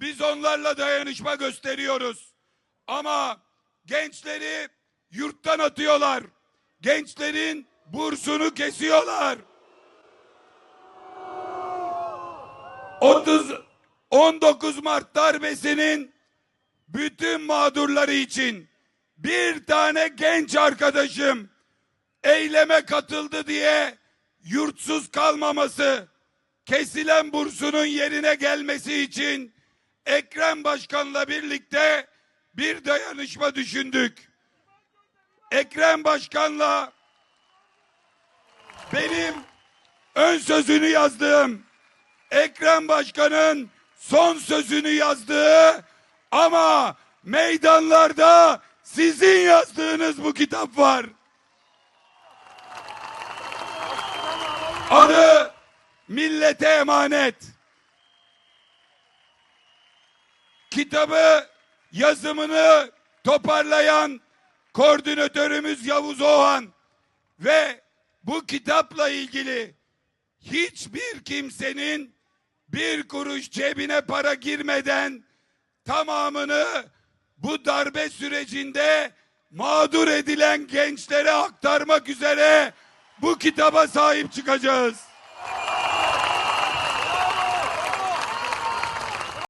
Biz onlarla dayanışma gösteriyoruz. Ama gençleri yurttan atıyorlar. Gençlerin bursunu kesiyorlar. 30 19 Mart darbesinin bütün mağdurları için bir tane genç arkadaşım eyleme katıldı diye yurtsuz kalmaması, kesilen bursunun yerine gelmesi için Ekrem Başkan'la birlikte bir dayanışma düşündük. Ekrem Başkan'la benim ön sözünü yazdığım Ekrem Başkan'ın son sözünü yazdığı ama meydanlarda sizin yazdığınız bu kitap var. Adı millete emanet. Kitabı yazımını toparlayan koordinatörümüz Yavuz Oğan ve bu kitapla ilgili hiçbir kimsenin bir kuruş cebine para girmeden tamamını bu darbe sürecinde mağdur edilen gençlere aktarmak üzere bu kitaba sahip çıkacağız.